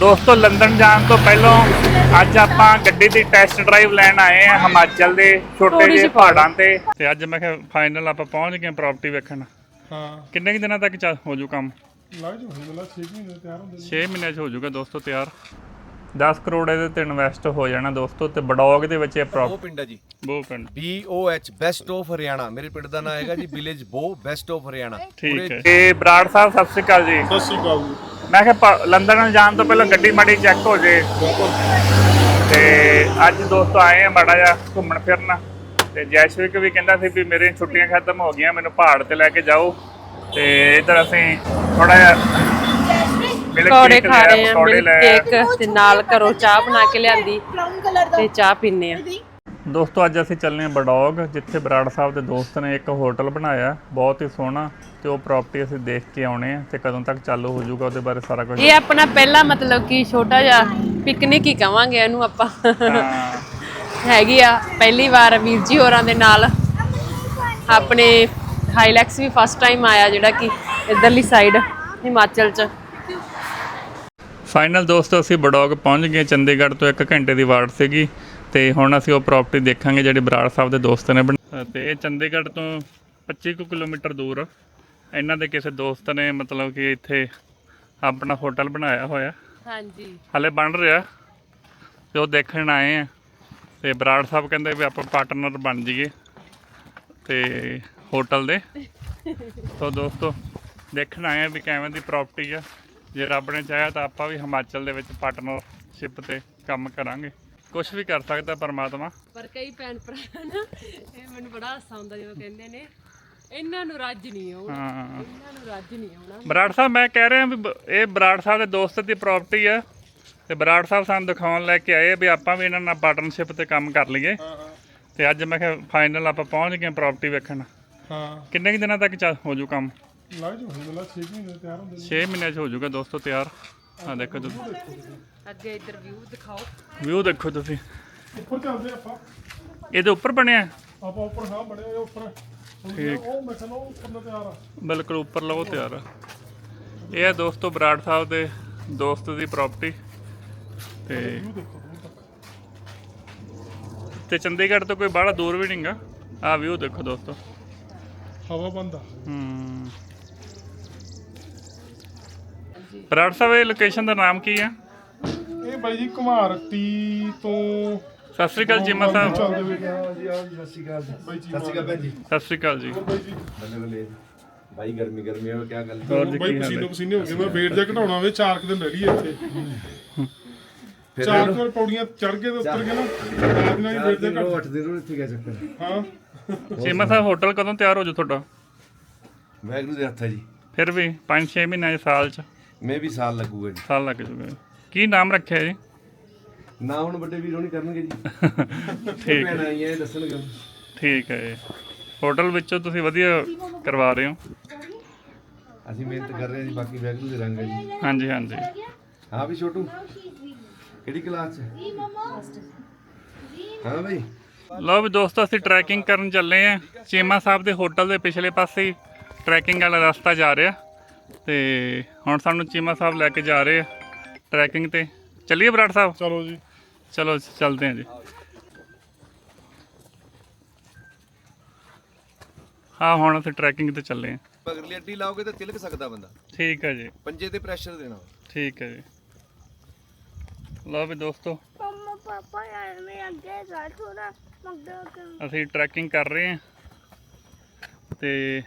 ਦੋਸਤੋ ਲੰਡਨ ਜਾਣ ਤੋਂ ਪਹਿਲਾਂ ਅੱਜ ਆਪਾਂ ਗੱਡੀ ਦੀ ਟੈਸਟ ਡਰਾਈਵ ਲੈਣ ਆਏ ਆ ਹਿਮਾਚਲ ਦੇ ਛੋਟੇ ਜਿਹੇ ਪਹਾੜਾਂ ਤੇ। ਤੇ ਅੱਜ ਮੈਂ ਕਿਹਾ ਫਾਈਨਲ ਆਪਾਂ ਪਹੁੰਚ ਗਏ ਪ੍ਰਾਪਰਟੀ ਵੇਖਣ। ਹਾਂ। ਕਿੰਨੇ ਕੁ ਦਿਨਾਂ ਤੱਕ ਚੱਲ ਹੋ ਜੂ ਕੰਮ? ਲੱਗ ਜੂ ਹੁਣ ਮਤਲਬ 6 ਮਹੀਨੇ ਤਿਆਰ ਹੁੰਦੇ ਨੇ। 6 ਮਹੀਨਿਆਂ 'ਚ ਹੋ ਜਾਊਗਾ ਦੋਸਤੋ ਤਿਆਰ। 10 ਕਰੋੜ ਇਹਦੇ ਤੇ ਇਨਵੈਸਟ ਹੋ ਜਾਣਾ ਦੋਸਤੋ ਤੇ ਬਡੌਗ ਦੇ ਵਿੱਚ ਇਹ ਉਹ ਪ੍ਰਾਪਰਟੀ ਪਿੰਡ ਹੈ ਜੀ। ਬਹੁਤ ਪਿੰਡ। B O H best of Haryana. ਮੇਰੇ ਪਿੰਡ ਦਾ ਨਾਮ ਹੈਗਾ ਜੀ ਵਿਲੇਜ ਬੋ ਬੈਸਟ ਆਫ ਹਰਿਆਣਾ। ਠੀਕ ਹੈ। ਤੇ ਬਰਾੜ ਸਾਹਿਬ ਸਤਿ ਸ਼੍ਰੀ ਅਕਾਲ ਜੀ। ਸਤਿ ਸ਼੍ਰੀ ਅਕਾਲ ਜੀ। ਮੈਂ ਕਿਹਾ ਲੰਡਨ ਜਾਣ ਤੋਂ ਪਹਿਲਾਂ ਗੱਡੀ ਮਾੜੀ ਚੈੱਕ ਹੋ ਜੇ। ਤੇ ਅੱਜ ਦੋਸਤੋ ਆਏ ਆ ਮਾੜਾ ਜਿਹਾ ਘੁੰਮਣ ਫਿਰਨ। ਤੇ ਜੈਸ਼ਵਿਕ ਵੀ ਕਹਿੰਦਾ ਸੀ ਵੀ ਮੇਰੀਆਂ ਛੁੱਟੀਆਂ ਖਤਮ ਹੋ ਗਈਆਂ ਮੈਨੂੰ ਪਹਾੜ ਤੇ ਲੈ ਕੇ ਜਾਓ। ਤੇ ਇਧਰ ਅਸੀਂ ਥੋੜਾ ਜਿਹਾ ਪਕੌੜੇ ਖਾ ਰਹੇ ਆ ਮਿਲਕ ਕੇਕ ਤੇ ਨਾਲ ਘਰੋਂ ਚਾਹ ਬਣਾ ਕੇ ਲਿਆਂਦੀ ਤੇ ਚਾਹ ਪੀਨੇ ਆ। ਦੋਸਤੋ ਅੱਜ ਅਸੀਂ ਚੱਲੇ ਹਾਂ ਬਡੌਗ ਜਿੱਥੇ ਬਰਾੜ ਸਾਹਿਬ ਦੇ ਦੋਸਤ ਨੇ ਇੱਕ ਹੋਟਲ ਬਣਾਇਆ। ਬਹੁਤ ਹੀ ਸੋਹਣਾ ਤੇ ਉਹ ਪ੍ਰਾਪਰਟੀ ਅਸੀਂ ਦੇਖ ਕੇ ਆਉਣੇ ਆ ਤੇ ਕਦੋਂ ਤੱਕ ਚਾਲੂ ਹੋ ਜਾਊਗਾ ਉਹਦੇ ਬਾਰੇ ਸਾਰਾ ਕੁਝ। ਇਹ ਆਪਣਾ ਪਹਿਲਾ ਮਤਲਬ ਕਿ ਛੋਟਾ ਜਿਹਾ ਪਿਕਨਿਕ ਹੀ ਕਵਾਂਗੇ ਇਹਨੂੰ ਆਪਾਂ। ਹੈਗੀ ਆ ਪਹਿਲੀ ਵਾਰ ਵੀਰ ਜੀ ਹੋਰਾਂ ਦੇ ਨਾਲ। ਆਪਣੇ ਹਾਈਲੈਕਸ ਵੀ ਫਸਟ ਟਾਈਮ ਆਇਆ ਜਿਹੜਾ ਕਿ ਇਧਰਲੀ ਸਾਈਡ ਹਿਮਾਚਲ ਚ। ਫਾਈਨਲ ਦੋਸਤੋ ਅਸੀਂ ਬਡੌਗ ਪਹੁੰਚ ਗਏ। ਚੰਡੀਗੜ੍ਹ ਤੋਂ 1 ਘੰਟੇ ਦੀ ਵਾਟ ਸੀਗੀ। ਤੇ ਹੁਣ ਅਸੀਂ ਉਹ ਪ੍ਰਾਪਰਟੀ ਦੇਖਾਂਗੇ ਜਿਹੜੀ ਬਰਾੜ ਸਾਹਿਬ ਦੇ ਦੋਸਤ ਨੇ ਬਣਾ ਤੇ ਇਹ ਚੰਡੀਗੜ੍ਹ ਤੋਂ 25 ਕੁ ਕਿਲੋਮੀਟਰ ਦੂਰ। ਇਹਨਾਂ ਦੇ ਕਿਸੇ ਦੋਸਤ ਨੇ ਮਤਲਬ ਕਿ ਇੱਥੇ ਆਪਣਾ ਹੋਟਲ ਬਣਾਇਆ ਹੋਇਆ। ਹਾਂਜੀ। ਹਲੇ ਬਣ ਰਿਹਾ। ਤੇ ਉਹ ਦੇਖਣ ਆਏ ਆ। ਤੇ ਬਰਾੜ ਸਾਹਿਬ ਕਹਿੰਦੇ ਵੀ ਆਪਾਂ ਪਾਰਟਨਰ ਬਣ ਜਾਈਏ ਤੇ ਹੋਟਲ ਦੇ। ਸੋ ਦੋਸਤੋ ਦੇਖਣ ਆਏ ਆ ਵੀ ਕਿਵੇਂ ਦੀ ਪ੍ਰਾਪਰਟੀ ਆ। ਜੇ ਰੱਬ ਨੇ ਚਾਹਿਆ ਤਾਂ ਆਪਾਂ ਵੀ ਹਿਮਾਚਲ ਦੇ ਵਿੱਚ ਪਾਰਟਨਰਸ਼ਿਪ ਤੇ ਕੰਮ ਕਰਾਂਗੇ। ਕੁਝ ਵੀ ਕਰ ਸਕਦਾ ਪਰਮਾਤਮਾ। ਪਰ ਕਈ ਭੈਣ ਭਰਾ ਨਾ ਇਹ ਮੈਨੂੰ ਬੜਾ ਹਾਸਾ ਆਉਂਦਾ ਜਦੋਂ ਕਹਿੰਦੇ ਨੇ ਇਹਨਾਂ ਨੂੰ ਰੱਜ ਨਹੀਂ ਆਉਣਾ ਹਾਂ। ਇਹਨਾਂ ਨੂੰ ਰੱਜ ਨਹੀਂ ਆਉਣਾ। ਬਰਾੜ ਸਾਹਿਬ ਮੈਂ ਕਹਿ ਰਿਹਾ ਵੀ ਬ- ਇਹ ਬਰਾੜ ਸਾਹਿਬ ਦੇ ਦੋਸਤ ਦੀ ਪ੍ਰਾਪਰਟੀ ਆ ਤੇ ਬਰਾੜ ਸਾਹਿਬ ਸਾਨੂੰ ਦਿਖਾਉਣ ਲੈ ਕੇ ਆਏ ਵੀ ਆਪਾਂ ਵੀ ਇਹਨਾਂ ਨਾਲ ਪਾਰਟਨਰਸ਼ਿਪ ਤੇ ਕੰਮ ਕਰ ਲਈਏ। ਹਾਂ ਹਾਂ। ਤੇ ਅੱਜ ਮੈਂ ਕਿਹਾ ਫਾਈਨਲ ਆਪਾਂ ਪਹੁੰਚ ਗਏ ਪ੍ਰਾਪਰਟੀ ਵੇਖਣ। ਹਾਂ। ਕਿੰਨੇ ਕੁ ਦਿਨਾਂ ਤੱਕ ਚੱਲ ਹੋ ਜੂ ਕੰਮ? ਲੱਗ ਜੂ ਹੁਣ ਮਤਲਬ 6 ਮਹੀਨੇ ਤਿਆਰ ਹੁੰਦੇ ਨੇ। 6 ਮਹੀਨਿਆਂ 'ਚ ਹੋ ਜਾਊਗਾ ਦੋਸਤੋ ਤਿਆਰ। ਆ ਦੇਖੋ ਤੁਸੀਂ ਅੱਗੇ ਇੱਧਰ ਵਿਊ ਦਿਖਾਓ। ਵਿਊ ਦੇਖੋ ਤੁਸੀਂ। ਉੱਪਰ ਚੱਲਦੇ ਆਪਾਂ ਇਹਦੇ ਉੱਪਰ ਬਣਿਆ। ਆਪਾਂ ਉੱਪਰ ਹਾਂ ਬੜੇ ਹੋਏ ਉੱਪਰ ਠੀਕ। ਉਹ ਮੈਂ ਕਹਿੰਦਾ ਉਹ ਉੱਪਰ ਨੂੰ ਤਿਆਰ ਆ ਬਿਲਕੁਲ ਉੱਪਰ ਲਵੋ ਤਿਆਰ ਆ। ਇਹ ਹੈ ਦੋਸਤੋ ਬਰਾੜ ਸਾਹਿਬ ਦੇ ਦੋਸਤ ਦੀ ਪ੍ਰਾਪਰਟੀ ਤੇ ਵਿਊ ਦੇਖੋ ਦੂਰ ਤੱਕ ਤੇ ਚੰਡੀਗੜ੍ਹ ਤੋਂ ਕੋਈ ਬਾਹਲਾ ਦੂਰ ਵੀ ਨਹੀਂਗਾ ਆ ਵਿਊ ਦੇਖੋ ਦੋਸਤੋ। ਹਵਾ ਬੰਦ ਆ। ਹੂੰ। ਬਰਾੜ ਸਾਹਿਬ ਇਹ ਲੋਕੇਸ਼ਨ ਦਾ ਨਾਮ ਕੀ ਆ ਇਹ ਬਾਈ ਜੀ ਕੁਮਾਰਟੀ ਤੋਂ ਸਤਿ ਸ੍ਰੀ ਅਕਾਲ ਜੀਮਾ ਸਾਹਿਬ। ਚੱਲਦੇ ਹੋਏ ਜੀ ਆ ਜੀ ਸਤਿ ਸ਼੍ਰੀ ਅਕਾਲ ਜੀ। ਸਤਿ ਸ਼੍ਰੀ ਅਕਾਲ ਭੈਣ ਜੀ। ਸਤਿ ਸ੍ਰੀ ਅਕਾਲ ਜੀ। ਬਾਈ ਜੀ। ਬੱਲੇ ਬੱਲੇ। ਭਾਈ ਗਰਮੀ ਗਰਮੀ ਹੈ ਕੀ ਗੱਲ ਹੋਰ ਜੀ ਬਾਈ ਕੀ ਹਾਲ ਪਸੀਨੋ ਹੈ? ਪਸੀਨੇ ਹੋ ਗਏ। ਮੈਂ ਵੇਟ ਜਾ ਘਟਾਉਣਾ ਵੇ ਚਾਰ ਕੁ ਦਿਨ ਰਹਿ ਲਈ ਇੱਥੇ। ਫਿਰ ਚਾਰ ਕੁ ਪੌੜੀਆਂ ਚੜ ਕੇ ਤੇ ਉੱਤਰ ਕੇ ਨਾ ਰਾਤ ਨਾਲ ਹੀ ਵੇਟ ਜਾ ਘਟ। 8 ਦਿਨ ਰੋ ਇੱਥੇ ਗਿਆ ਚੱਕਰ। ਹਾਂ। ਜੀਮਾ ਸਾਹਿਬ ਹੋਟਲ ਕਦੋਂ ਤਿਆਰ ਹੋ ਜੂ ਤੁਹਾਡਾ? ਵੈਗਰੂ ਦੇ ਹੱਥ ਹੈ ਜੀ। ਫਿਰ ਵੀ 5-6 ਮਹੀਨਿਆਂ ਦੇ ਸਾਲ ਚ। ਮੈਂ ਵੀ ਸਾਲ ਲੱਗੂਗਾ ਜੀ। ਸਾਲ ਲੱਗ ਜੂਗਾ ਕੀ ਨਾਮ ਰੱਖਿਆ ਜੀ? ਨਾ ਹੁਣ ਵੱਡੇ ਵੀਰ ਹੋਣੀ ਕਰਨਗੇ ਜੀ। ਠੀਕ ਭੈਣਾਂ ਆਈਆਂ ਇਹ ਦੱਸਣਗੇ ਠੀਕ ਹੈ ਜੀ। ਹੋਟਲ ਵਿੱਚੋਂ ਤੁਸੀਂ ਵਧੀਆ ਕਰਵਾ ਰਹੇ ਹੋ? ਅਸੀਂ ਮਿਹਨਤ ਕਰ ਰਹੇ ਹਾਂ ਜੀ ਬਾਕੀ ਵੈਗਰੂ ਦੇ ਰੰਗ ਹੈ ਜੀ। ਹਾਂਜੀ ਹਾਂਜੀ। ਹਾਂ ਵੀ ਛੋਟੂ ਕਿਹੜੀ ਕਲਾਸ ਚ? ਹਾਂ ਬਈ। ਲਓ ਵੀ ਦੋਸਤੋ ਅਸੀਂ ਟਰੈਕਿੰਗ ਕਰਨ ਚੱਲੇ ਆਂ ਚੀਮਾ ਸਾਹਿਬ ਦੇ ਹੋਟਲ ਦੇ ਪਿਛਲੇ ਪਾਸੇ ਹੀ ਟਰੈਕਿੰਗ ਵਾਲਾ ਰਸਤਾ ਜਾ ਰਿਹਾ। ਤੇ ਹੁਣ ਸਾਨੂੰ ਚੀਮਾ ਸਾਹਿਬ ਲੈ ਕੇ ਜਾ ਰਹੇ ਆ ਟਰੈਕਿੰਗ ਤੇ। ਚੱਲੀਏ ਬਰਾੜ ਸਾਹਿਬ? ਚਲੋ ਜੀ। ਚਲੋ ਚੱਲਦੇ ਹਾਂ ਜੀ। ਹਾਂ ਹੁਣ ਅਸੀਂ ਟਰੈਕਿੰਗ ਤੇ ਚੱਲੇ ਆਂ। ਮਗਰਲੀ ਅੱਡੀ ਲਾਓਗੇ ਤਾਂ ਤਿਲਕ ਸਕਦਾ ਬੰਦਾ। ਠੀਕ ਹੈ ਜੀ। ਪੰਜੇ ਤੇ ਪ੍ਰੈਸ਼ਰ ਦੇਣਾ। ਠੀਕ ਹੈ ਜੀ। ਲਓ ਵੀ ਦੋਸਤੋ। ਮੰਮਾ ਪਾਪਾ ਯਾਰ ਮੈਂ ਅੱਗੇ ਜਾ ਥੋੜਾ ਮਗਦਾ ਅਸੀਂ ਟਰੈਕਿੰਗ ਕਰ ਰਹੇ ਹਾਂ ਤੇ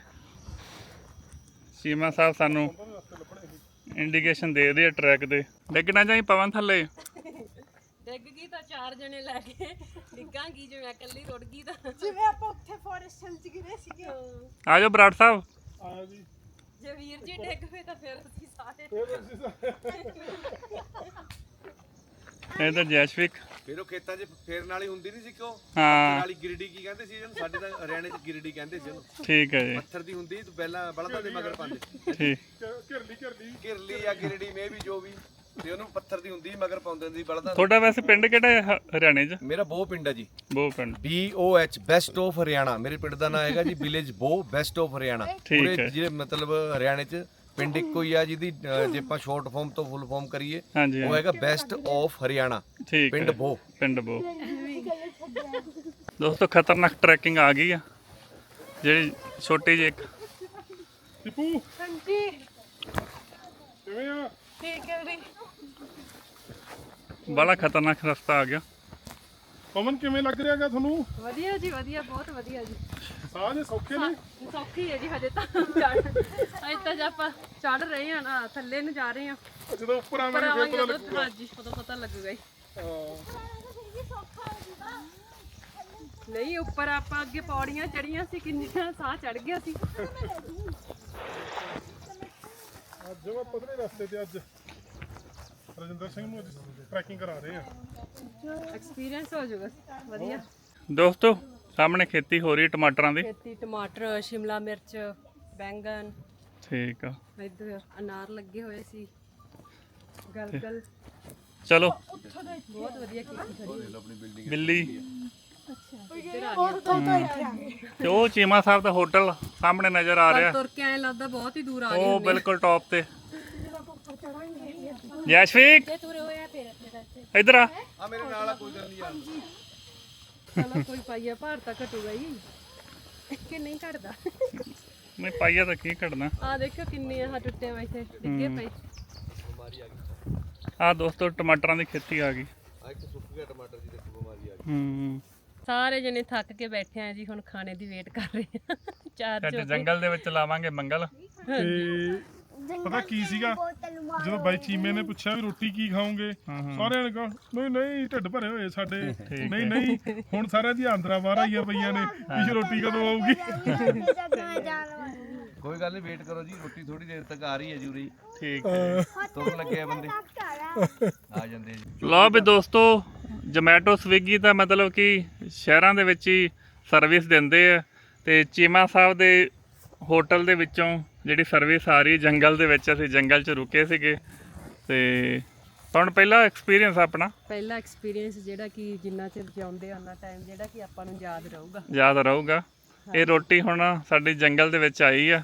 ਸੀਮਾ ਸਾਹਿਬ ਸਾਨੂੰ ਇੰਡੀਕੇਸ਼ਨ ਦੇ ਰਹੇ ਆ ਟਰੈਕ ਦੇ ਡਿੱਗਣਾ ਚਾਹੀ ਪਵਨ ਥੱਲੇ। ਡਿੱਗ ਗਈ ਤਾਂ ਚਾਰ ਜਣੇ ਲੈ ਕੇ। ਡਿੱਗਾਂਗੀ ਜੇ ਮੈਂ ਇਕੱਲੀ ਰੁੜ ਗਈ ਤਾਂ। ਜਿਵੇਂ ਆਪਾਂ ਉੱਥੇ ਫੋਰੈਸਟ ਚ ਗਿਰੇ ਸੀਗੇ। ਆ ਜਾਓ ਬਰਾੜ ਸਾਹਿਬ। ਆਇਆ ਜੀ। ਜੇ ਵੀਰ ਜੀ ਡਿੱਗ ਪਏ ਤਾਂ ਫਿਰ ਅਸੀਂ ਸਾਰੇ ਇਹ ਤਾਂ ਜੈਸ਼ਵਿਕ। ਫਿਰ ਉਹ ਖੇਤਾਂ 'ਚ ਫੇਰਨ ਵਾਲੀ ਹੁੰਦੀ ਨਹੀਂ ਸੀ ਕਿਉਂ? ਹਾਂ। ਵਾਲੀ ਗਿਰਡੀ ਕੀ ਕਹਿੰਦੇ ਸੀ ਇਹਨੂੰ? ਸਾਡੇ ਤਾਂ ਹਰਿਆਣੇ 'ਚ ਗਿਰਡੀ ਕਹਿੰਦੇ ਸੀ ਉਹਨੂੰ ਠੀਕ ਹੈ ਜੀ। ਪੱਥਰ ਦੀ ਹੁੰਦੀ ਤੂੰ ਪਹਿਲਾਂ ਬਲਦਾਂ ਦੇ ਮਗਰ ਪਾਉਂਦੇ ਠੀਕ। ਘਿਰਲੀ ਘਿਰਲੀ। ਘਿਰਲੀ ਜਾਂ ਗਿਰਡੀ ਮੇ ਵੀ ਜੋ ਵੀ। ਤੇ ਉਹਨੂੰ ਪੱਥਰ ਦੀ ਹੁੰਦੀ ਮਗਰ ਪਾਉਂਦੇ ਸੀ ਬਲਦਾਂ ਤੁਹਾਡਾ ਵੈਸੇ ਪਿੰਡ ਕਿਹੜਾ ਹੈ ਹ- ਹਰਿਆਣੇ 'ਚ? ਮੇਰਾ ਬਹੁ ਪਿੰਡ ਹੈ ਜੀ। ਬੋ ਪਿੰਡ। B O H best of Haryana ਮੇਰੇ ਪਿੰਡ ਦਾ ਨਾਮ ਹੈਗਾ ਜੀ ਵਿਲੇਜ ਬੋ ਬੈਸਟ ਆਫ ਹਰਿਆਣਾ ਠੀਕ ਹੈ। ਜਿਹੜੇ ਮਤਲਬ ਹਰਿਆਣੇ 'ਚ ਪਿੰਡ ਇੱਕੋ ਹੀ ਆ ਜਿਹਦੀ ਅ, ਜੇ ਆਪਾਂ ਸ਼ਾਰਟ ਫਾਰਮ ਤੋਂ ਫੁੱਲ ਫਾਰਮ ਕਰੀਏ ਹਾਂਜੀ ਉਹ ਹੈਗਾ ਬੈਸਟ ਆਫ ਹਰਿਆਣਾ ਠੀਕ ਪਿੰਡ ਹੈ ਬੋ। ਪਿੰਡ ਬੋ। ਦੋਸਤੋ ਖਤਰਨਾਕ ਟਰੈਕਿੰਗ ਆ ਗਈ ਆ। ਜਿਹੜੀ ਛੋਟੀ ਜਿਹੀ ਇੱਕ। ਟਿੱਪੂ ਹਾਂਜੀ। ਕਿਵੇਂ ਆ? ਠੀਕ ਹੈ ਜੀ ਬੜਾ ਖਤਰਨਾਕ ਰਸਤਾ ਆ ਗਿਆ। ਪਵਨ ਕਿਵੇਂ ਲੱਗ ਰਿਹਾਗਾ ਤੁਹਾਨੂੰ? ਵਧੀਆ ਜੀ ਵਧੀਆ ਬਹੁਤ ਵਧੀਆ ਜੀ। ਸਾਹ ਜੇ ਸੌਖੇ ਨੇ? ਸੌਖੀ ਹੈ ਜੀ ਹਜੇ ਤਾਂ ਚੜ ਅਜੇ ਤਾਂ ਆਪਾਂ ਚੜ ਰਹੇ ਆ ਨਾ ਥੱਲੇ ਨੂੰ ਜਾ ਰਹੇ ਆ ਜਦੋਂ ਉੱਪਰ ਪਰ ਆਵਾਂਗੇ ਫਿਰ ਪਤਾ ਲੱਗੂਗਾ। ਹਾਂਜੀ ਉਦੋਂ ਪਤਾ ਲੱਗੂਗਾ ਜੀ। ਨਹੀਂ ਉੱਪਰ ਆਪਾਂ ਅੱਗੇ ਪੌੜੀਆਂ ਚੜੀਆਂ ਸੀ ਕਿੰਨੀਆਂ ਸਾਹ ਚੜ ਗਿਆ ਸੀ। ਅੱਜ ਮੈਂ ਪਤਲੇ ਰਸਤੇ ਤੇ ਅੱਜ ਰਜਿੰਦਰ ਸਿੰਘ ਨੂੰ ਅੱਜ ਟਰੈਕਿੰਗ ਕਰਾ ਰਹੇ ਆ। ਐਕਸਪੀਰੀਅੰਸ ਹੋ ਜਾਊਗਾ। ਵਧੀਆ। ਦੋਸਤੋ ਸਾਹਮਣੇ ਖੇਤੀ ਹੋ ਰਹੀ ਹੈ ਟਮਾਟਰਾਂ ਦੀ। ਖੇਤੀ ਟਮਾਟਰ ਸ਼ਿਮਲਾ ਮਿਰਚ ਬੈਂਗਨ ਠੀਕ ਆ। ਇੱਧਰ ਅਨਾਰ ਲੱਗੇ ਹੋਏ ਸੀ। ਗਲਗਲ। ਚਲੋ। ਬਹੁਤ ਵਧੀਆ ਕੀਤੀ ਖੜੀ ਬਿੱਲੀ। ਇੱਧਰ ਆ ਗਿਆ। ਤੇ ਉਹ ਚੀਮਾ ਸਾਹਿਬ ਦਾ ਹੋਟਲ ਸਾਹਮਣੇ ਨਜ਼ਰ ਆ ਰਿਹਾ। ਤੁਰ ਕੇ ਐ ਲੱਗਦਾ ਬਹੁਤ ਹੀ ਦੂਰ ਆ ਗਏ ਉਹ ਬਿਲਕੁਲ ਟੌਪ ਤੇ। ਯਸ਼ਵੀਕ। ਇਧਰ ਆ। ਆ ਮੇਰੇ ਨਾਲ ਆ ਕੋਈ ਗੱਲ ਨਹੀਂ ਯਾਰ ਚਲੋ ਕੋਈ ਪਾਈਆ ਭਾਰ ਤਾਂ ਘਟੂਗਾ ਹੀ। ਕਿ ਨਹੀਂ ਘਟਦਾ? ਨਹੀਂ ਪਾਈਆ ਤਾਂ ਕੀ ਕੱਢਣਾ ਆ ਦੇਖੋ ਕਿੰਨੇ ਆਹ ਟੁੱਟੇ ਹੋਏ ਇੱਥੇ। ਡਿੱਗੇ ਪਏ। ਆ ਦੋਸਤੋ ਟਮਾਟਰਾਂ ਦੀ ਖੇਤੀ ਆ ਗਈ। ਆ ਇੱਕ ਸੁੱਕ ਗਿਆ ਟਮਾਟਰ ਜੀ ਦੇਖੋ ਬਿਮਾਰੀ ਆ ਹੂੰ। ਸਾਰੇ ਜਣੇ ਥੱਕ ਕੇ ਬੈਠੇ ਆ ਜੀ ਹੁਣ ਖਾਣੇ ਦੀ ਵੇਟ ਕਰ ਰਹੇ ਆ। ਚਾਰ ਚੋ ਜੰਗਲ ਦੇ ਵਿੱਚ ਲਾਵਾਂਗੇ ਮੰਗਲ। ਤੇ ਪਤਾ ਕੀ ਸੀਗਾ? ਜਦੋਂ ਬਾਈ ਚੀਮੇ ਨੇ ਪੁੱਛਿਆ ਵੀ ਰੋਟੀ ਕੀ ਖਾਓਗੇ ਸਾਰਿਆਂ ਨੇ ਕਿਹਾ ਨਹੀਂ ਨਹੀਂ ਢਿੱਡ ਭਰੇ ਹੋਏ ਸਾਡੇ। ਨਹੀਂ ਨਹੀਂ ਹੁਣ ਸਾਰਿਆਂ ਦੀ ਆਂਦਰਾ ਬਾਹਰ ਆਈਆਂ ਪਈਆਂ ਨੇ ਵੀ ਰੋਟੀ ਕਦੋਂ ਆਊਗੀ। ਕੋਈ ਗੱਲ ਨਹੀਂ ਵੇਟ ਕਰੋ ਜੀ ਰੋਟੀ ਥੋੜੀ ਦੇਰ ਤੱਕ ਆ ਰਹੀ ਹੈ ਜੂਰੀ। ਠੀਕ ਹੈ। ਤੁਰਨ ਲੱਗੇ ਆ ਬੰਦੇ। ਆ। ਜਾਂਦੇ ਜੀ। ਲਓ ਵੀ ਦੋਸਤੋ ਜੋਮੈਟੋ ਸਵਿਗੀ ਤਾਂ ਮਤਲਬ ਕਿ ਸ਼ਹਿਰਾਂ ਦੇ ਵਿੱਚ ਹੀ ਸਰਵਿਸ ਦਿੰਦੇ ਆ ਤੇ ਚੀਮਾ ਸਾਹਿਬ ਦੇ ਹੋਟਲ ਦੇ ਵਿੱਚੋਂ ਜਿਹੜੀ ਸਰਵਿਸ ਆ ਰਹੀ ਜੰਗਲ ਦੇ ਵਿੱਚ ਅਸੀਂ ਜੰਗਲ 'ਚ ਰੁਕੇ ਸੀਗੇ। ਤੇ ਹੁਣ ਪਹਿਲਾ ਐਕਸਪੀਰੀਅੰਸ ਆਪਣਾ। ਪਹਿਲਾ ਐਕਸਪੀਰੀਅੰਸ ਜਿਹੜਾ ਕਿ ਜਿੰਨਾ ਚਿਰ ਜਿਉਂਦੇ ਆ ਉਹਨਾਂ ਟਾਈਮ ਜਿਹੜਾ ਕਿ ਆਪਾਂ ਨੂੰ ਯਾਦ ਰਹੂਗਾ। ਯਾਦ ਰਹੂਗਾ। ਇਹ ਰੋਟੀ ਹੁਣ ਸਾਡੀ ਜੰਗਲ ਦੇ ਵਿੱਚ ਆਈ ਆ।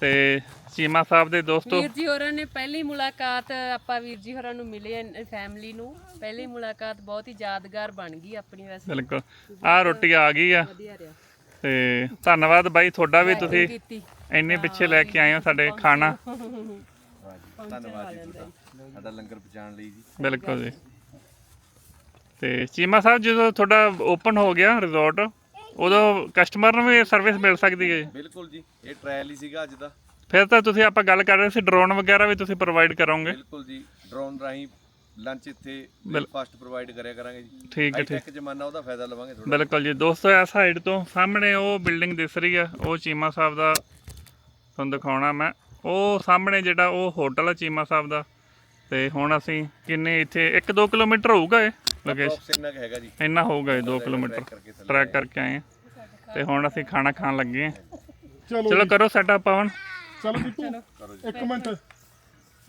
ਤੇ ਚੀਮਾ ਸਾਹਿਬ ਦੇ ਦੋਸਤੋ ਵੀਰ ਜੀ ਹੋਰਾਂ ਨੇ ਪਹਿਲੀ ਮੁਲਾਕਾਤ ਆਪਾਂ ਵੀਰ ਜੀ ਹੋਰਾਂ ਨੂੰ ਮਿਲੇ ਫੈਮਿਲੀ ਨੂੰ। ਪਹਿਲੀ ਮੁਲਾਕਾਤ ਬਹੁਤ ਹੀ ਯਾਦਗਾਰ ਬਣ ਗਈ ਆਪਣੀ ਵੈਸੇ। ਬਿਲਕੁਲ। ਆਹ ਰੋਟੀ ਆ ਗਈ ਆ। ਤੇ ਧੰਨਵਾਦ ਬਾਈ ਤੁਹਾਡਾ ਵੀ ਤੁਸੀਂ ਇੰਨੇ ਪਿੱਛੇ ਲੈ ਕੇ ਆਏ ਹੋ ਸਾਡੇ ਖਾਣਾ। ਧੰਨਵਾਦ ਜੀ ਤੁਹਾਡਾ ਸਾਡਾ ਲੰਗਰ ਪਹੁੰਚਾਉਣ ਲਈ ਜੀ। ਬਿਲਕੁਲ ਜੀ। ਤੇ ਚੀਮਾ ਸਾਹਿਬ ਜਦੋਂ ਤੁਹਾਡਾ ਓਪਨ ਹੋ ਗਿਆ ਰਿਜ਼ੋਰਟ ਉਦੋਂ ਕਸਟਮਰ ਨੂੰ ਵੀ ਸਰਵਿਸ ਮਿਲ ਸਕਦੀ ਹੈ ਜੀ? ਬਿਲਕੁਲ ਜੀ ਇਹ ਟ੍ਰਾਇਲ ਹੀ ਸੀਗਾ ਅੱਜ ਦਾ। ਫਿਰ ਤਾਂ ਤੁਸੀਂ ਆਪਾਂ ਗੱਲ ਕਰ ਰਹੇ ਸੀ ਡਰੋਨ ਵਗੈਰਾ ਵੀ ਤੁਸੀਂ ਪ੍ਰੋਵਾਈਡ ਕਰੋਗੇ। ਬਿਲਕੁਲ ਜੀ ਡਰੋਨ ਰਾਹੀਂ ਲੰਚ ਇੱਥੇ ਬ੍ਰੇਕਫਾਸਟ ਪ੍ਰੋਵਾਈਡ ਕਰਿਆ ਕਰਾਂਗੇ ਜੀ। ਠੀਕ ਹੈ ਠੀਕ। ਜ਼ਮਾਨਾ ਉਹਦਾ ਫਾਇਦਾ ਲਵਾਂਗੇ ਥੋੜਾ ਬਿਲਕੁਲ ਜੀ ਦੋਸਤੋ ਇਸ ਸਾਈਡ ਤੋਂ ਸਾਹਮਣੇ ਉਹ ਬਿਲਡਿੰਗ ਦਿਸ ਰਹੀ ਆ ਉਹ ਚੀਮਾ ਸਾਹਿਬ ਦਾ ਤੁਹਾਨੂੰ ਦਿਖਾਉਣਾ ਮੈਂ। ਉਹ ਸਾਹਮਣੇ ਜਿਹੜਾ ਉਹ ਹੋਟਲ ਆ ਚੀਮਾ ਸਾਹਿਬ ਦਾ। ਤੇ ਹੁਣ ਅਸੀਂ ਕਿੰਨੇ ਇੱਥੇ 1-2 ਕਿਲੋਮੀਟਰ ਹੋਊਗਾ ਇਹ ਲੋਕੇਸ਼ਨ ਇੰਨਾ ਕੁ ਹੈਗਾ ਜੀ। ਇੰਨਾ ਹੋਊਗਾ ਇਹ 2 ਕਿਲੋਮੀਟਰ। ਟਰੈਕ ਕਰਕੇ ਆਏ ਹਾਂ ਤੇ ਹੁਣ ਅਸੀਂ ਖਾਣਾ ਖਾਣ ਲੱਗੇ ਹਾਂ ਚਲੋ ਚਲੋ ਕਰੋ ਸੈਟਅਪ ਪਵਨ। ਚਲੋ ਟਿੱਪੂ ਇੱਕ ਮਿੰਟ।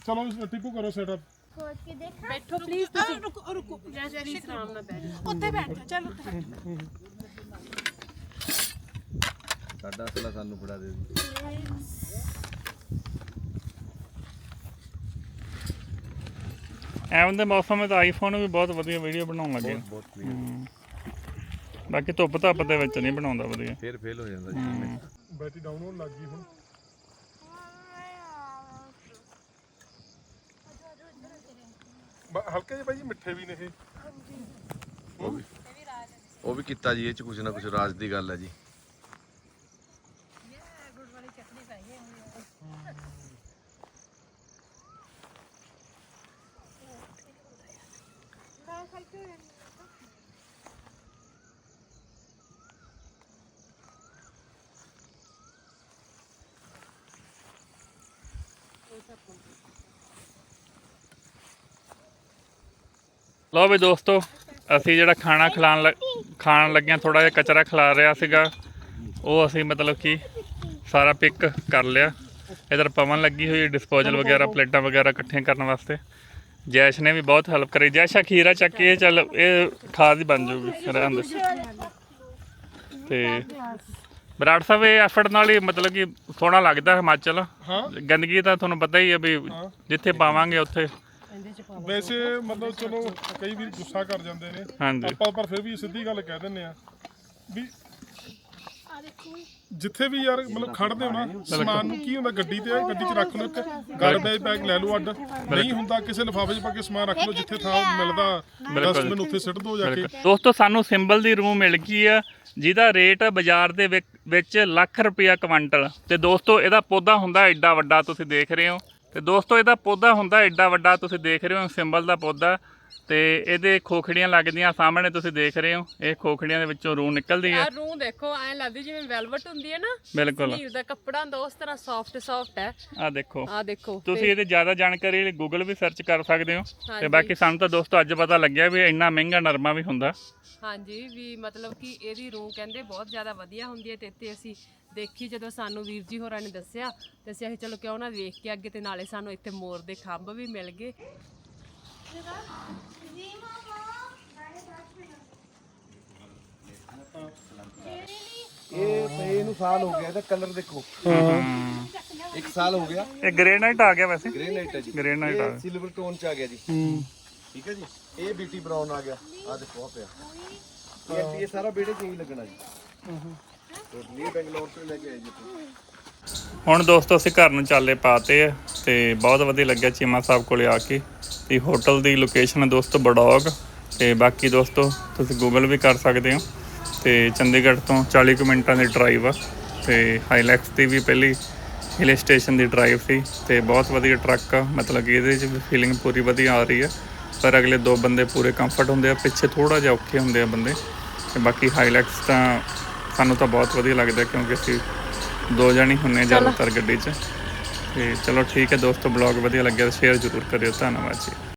ਚਲੋ ਟਿੱਪੂ ਕਰੋ ਸੈਟਅਪ ਖੋਜ ਕੇ ਦੇਖਾ। ਬੈਠੋ ਪਲੀਜ਼ ਤੁਸੀਂ। ਰੁਕੋ ਰੁਕੋ। ਜੈ ਸ਼੍ਰੀ ਰਾਮ ਨਾਲ ਬੈਠੋ। ਉੱਥੇ ਬੈਠ ਜਾ ਚਲੋ ਸਾਡਾ ਅਸਲਾ ਸਾਨੂੰ ਫੜਾ ਦੇ ਜੀ ਐਵੇਂ ਦੇ ਮੌਸਮ ਵਿੱਚ ਆਈਫੋਨ ਵੀ ਬਹੁਤ ਵਧੀਆ ਵੀਡੀਓ ਬਣਾਉਣ ਲੱਗੇ ਨੇ। ਬਹੁਤ ਕਲੀਅਰ ਬਾਕੀ ਧੁੱਪ ਧੱਪ ਦੇ ਵਿੱਚ ਨਹੀਂ ਬਣਾਉਂਦਾ ਵਧੀਆ। ਫੇਰ ਫੇਲ ਹੋ ਜਾਂਦਾ ਜੀ। ਬੈਟਰੀ ਡਾਊਨ ਹੋਣ ਲੱਗ ਗਈ ਹੁਣ। ਬ- ਹਲਕੇ ਜਿਹੇ ਭਾਈ ਮਿੱਠੇ ਵੀ ਨੇ ਇਹ। ਉਹ ਵੀ ਕੀਤਾ ਜੀ ਇਹ ਚ ਕੁਝ ਨਾ ਕੁਝ ਰਾਜ ਦੀ ਗੱਲ ਹੈ ਜੀ। ਲਓ ਵੀ ਦੋਸਤੋ, ਅਸੀਂ ਜਿਹੜਾ ਖਾਣਾ ਖਿਲਾਣ ਲੱਗ- ਖਾਣ ਲੱਗਿਆਂ ਥੋੜਾ ਜਿਹਾ ਕਚਰਾ ਖਿਲਾ ਰਿਹਾ ਸੀਗਾ। ਉਹ ਅਸੀਂ ਮਤਲਬ ਕਿ ਸਾਰਾ ਪਿਕ ਕਰ ਲਿਆ। ਇਧਰ ਪਵਨ ਲੱਗੀ ਹੋਈ ਡਿਸਪੋਜ਼ਲ ਵਗੈਰਾ, ਪਲੇਟਾਂ ਵਗੈਰਾ ਇਕੱਠੀਆਂ ਕਰਨ ਵਾਸਤੇ। ਜੈਸ਼ ਨੇ ਵੀ ਬਹੁਤ ਹੈਲਪ ਕਰੀ। ਜੈਸ਼ ਖੀਰਾ ਚੱਕ ਕੇ ਚੱਲ, ਇਹ ਖਾਦ ਹੀ ਬਣ ਜਾਊਗੀ, ਰਹਿਣ ਦੇ। ਤੇ ਬਰਾੜ ਸਾਹਿਬ ਇਹ ਐਫਰਟ ਨਾਲ ਹੀ ਮਤਲਬ ਕਿ ਸੋਹਣਾ ਲੱਗਦਾ ਹਿਮਾਚਲ। ਹਾਂ। ਗੰਦਗੀ ਤਾਂ ਤੁਹਾਨੂੰ ਪਤਾ ਹੀ ਹੈ ਵੀ ਜਿੱਥੇ ਪਾਵਾਂਗੇ ਉੱਥੇ। ਵੈਸੇ ਮਤਲਬ ਚਲੋ ਕਈ ਵੀ ਗੁੱਸਾ ਕਰ ਜਾਂਦੇ ਨੇ। ਹਾਂਜੀ। ਆਪਾਂ ਪਰ ਫਿਰ ਵੀ ਸਿੱਧੀ ਗੱਲ ਕਹਿ ਦਿੰਨੇ ਆ ਵੀ ਜਿੱਥੇ ਵੀ ਯਾਰ ਮਤਲਬ ਖੜਦੇ ਹੋ ਨਾ ਸਮਾਨ ਨੂੰ ਕੀ ਹੁੰਦਾ ਗੱਡੀ ਤੇ ਗੱਡੀ 'ਚ ਰੱਖ ਲਓ ਇੱਕ ਗਾਰਡ ਬੈਗ ਬੈਗ ਲੈ ਲਓ ਅੱਡ। ਨਹੀਂ ਹੁੰਦਾ ਕਿਸੇ ਲਿਫਾਫੇ 'ਚ ਪਾ ਕੇ ਸਮਾਨ ਰੱਖ ਲਓ ਜਿੱਥੇ ਥਾਂ ਮਿਲਦਾ। ਡਸਟਬਿਨ ਉੱਥੇ ਸਿੱਟ ਦਿਓ ਜਾ ਕੇ। ਦੋਸਤੋ ਸਾਨੂੰ ਸਿੰਬਲ ਦੀ ਰੂਮ ਮਿਲ ਗਈ ਆ ਜਿਹਦਾ ਰੇਟ ਬਾਜ਼ਾਰ ਦੇ ਵਿੱਚ ਲੱਖ ਰੁਪਇਆ ਕੁਇੰਟਲ। ਤੇ ਦੋਸਤੋ ਇਹਦਾ ਪੌਦਾ ਹੁੰਦਾ ਐਡਾ ਵੱਡਾ ਤੁਸੀਂ ਦੇਖ ਰਹੇ ਹੋ। ਤੇ ਦੋਸਤੋ ਇਹਦਾ ਪੌਦਾ ਹੁੰਦਾ ਐਡਾ ਵੱਡਾ ਤੁਸੀਂ ਦੇਖ ਰਹੇ ਹੋ ਸਿੰਬਲ ਦਾ ਪੌਦਾ। ਤੇ ਇਹਦੇ ਖੋਖੜੀਆਂ ਲੱਗਦੀਆਂ ਸਾਹਮਣੇ ਤੁਸੀਂ ਦੇਖ ਰਹੇ ਹੋ ਇਹ ਖੋਖੜੀਆਂ ਦੇ ਵਿੱਚੋਂ ਰੂਹ ਨਿਕਲਦੀ ਹੈ। ਆ ਰੂਹ ਦੇਖੋ ਐ ਲੱਗਦੀ ਜਿਵੇਂ ਵੈਲਵਟ ਹੁੰਦੀ ਹੈ ਨਾ। ਬਿਲਕੁਲ। ਨੀਰ ਦਾ ਕੱਪੜਾ ਹੁੰਦਾ ਉਸ ਤਰ੍ਹਾਂ ਸੌਫਟ ਸੌਫਟ ਹੈ। ਆ ਦੇਖੋ। ਆ ਦੇਖੋ ਤੁਸੀਂ ਇਹਦੇ ਜ਼ਿਆਦਾ ਜਾਣਕਾਰੀ ਲਈ ਗੂਗਲ ਵੀ ਸਰਚ ਕਰ ਸਕਦੇ ਹੋ। ਤੇ। ਬਾਕੀ ਸਾਨੂੰ ਤਾਂ ਦੋਸਤੋ ਅੱਜ ਪਤਾ ਲੱਗਿਆ ਵੀ ਇੰਨਾ ਮਹਿੰਗਾ ਨਰਮਾ ਵੀ ਹੁੰਦਾ। ਹਾਂਜੀ ਵੀ ਮਤਲਬ ਕਿ ਇਹਦੀ ਰੂਹ ਕਹਿੰਦੇ ਬਹੁਤ ਜ਼ਿਆਦਾ ਵਧੀਆ ਹੁੰਦੀ ਹੈ ਤੇ ਇੱਥੇ ਅਸੀਂ ਦੇਖੀ ਜਦੋਂ ਸਾਨੂੰ ਵੀਰ ਜੀ ਹੋਰਾਂ ਨੇ ਦੱਸਿਆ ਤੇ ਅਸੀਂ ਚਲੋ ਕਿਉਂ ਨਾ ਵੇਖ ਕੇ ਅੱਗੇ ਤੇ ਨਾਲੇ ਸਾਨੂੰ ਇੱਥੇ ਮੋਰ ਦੇ ਖੰਭ ਵੀ ਮਿਲ ਗਏ। ਇਹ ਸਾਲ ਹੋ ਗਿਆ ਇਹਦਾ ਕਲਰ ਦੇਖੋ। ਇੱਕ ਸਾਲ ਹੋ ਗਿਆ। ਇਹ ਗ੍ਰੇਨਾਈਟ ਆ ਗਿਆ ਵੈਸੇ। ਗ੍ਰੇਨਾਈਟ ਹੈ ਜੀ। ਗ੍ਰੇਨਾਈਟ ਆ ਇਹ ਸਿਲਵਰ ਟੋਨ ਚ ਆ ਗਿਆ ਜੀ। ਠੀਕ ਹੈ ਜੀ? ਇਹ ਬੀਟੀ ਬਰਾਊਨ ਆ ਗਿਆ। ਆ ਦੇਖੋ ਆ ਪਿਆ। ਇਹ ਇਹ ਸਾਰਾ ਬੇੜੇ ਚ ਹੀ ਲੱਗਣਾ ਜੀ। ਟੋਟਲੀ ਬੈਂਗਲੌਰ ਤੋਂ ਲੈ ਕੇ ਆਏ ਜੀ। ਹੁਣ ਦੋਸਤੋ ਅਸੀਂ ਘਰ ਨੂੰ ਚਾਲੇ ਪਾਤੇ ਆ ਤੇ ਬਹੁਤ ਵਧੀਆ ਲੱਗਿਆ ਚੀਮਾ ਸਾਹਿਬ ਕੋਲੇ ਆ ਕੇ। ਤੇ ਹੋਟਲ ਦੀ ਲੋਕੇਸ਼ਨ ਹੈ ਦੋਸਤੋ ਬਡੌਗ ਤੇ ਬਾਕੀ ਦੋਸਤੋ ਤੁਸੀਂ ਗੂਗਲ ਵੀ ਕਰ ਸਕਦੇ ਹੋ। ਤੇ ਚੰਡੀਗੜ੍ਹ ਤੋਂ 40 ਕੁ ਮਿੰਟਾਂ ਦੀ ਡਰਾਈਵ ਆ ਤੇ ਹਾਈਲੈਕਸ ਦੀ ਵੀ ਪਹਿਲੀ ਹਿਲ ਸਟੇਸ਼ਨ ਦੀ ਡਰਾਈਵ ਸੀ ਤੇ ਬਹੁਤ ਵਧੀਆ ਟਰੱਕ ਆ। ਮਤਲਬ ਕਿ ਇਹਦੇ 'ਚ ਵੀ ਫੀਲਿੰਗ ਪੂਰੀ ਵਧੀਆ ਆ ਰਹੀ ਆ। ਪਰ ਅਗਲੇ ਦੋ ਬੰਦੇ ਪੂਰੇ ਕੰਫਰਟ ਹੁੰਦੇ ਆ, ਪਿੱਛੇ ਥੋੜਾ ਜਿਹਾ ਔਖੇ ਹੁੰਦੇ ਆ ਬੰਦੇ। ਤੇ ਬਾਕੀ ਹਾਈਲੈਕਸ ਤਾਂ ਸਾਨੂੰ ਤਾਂ ਬਹੁਤ ਵਧੀਆ ਲੱਗਦਾ ਕਿਉਂਕਿ ਅਸੀਂ ਦੋ ਜਣੇ ਹੁੰਨੇ ਜ਼ਿਆਦਾਤਰ ਗੱਡੀ 'ਚ। ਤੇ ਚਲੋ ਠੀਕ ਹੈ ਦੋਸਤੋ ਬਲੌਗ ਵਧੀਆ ਲੱਗਿਆ ਤਾਂ ਸ਼ੇਅਰ ਜ਼ਰੂਰ ਕਰਿਓ। ਧੰਨਵਾਦ ਜੀ।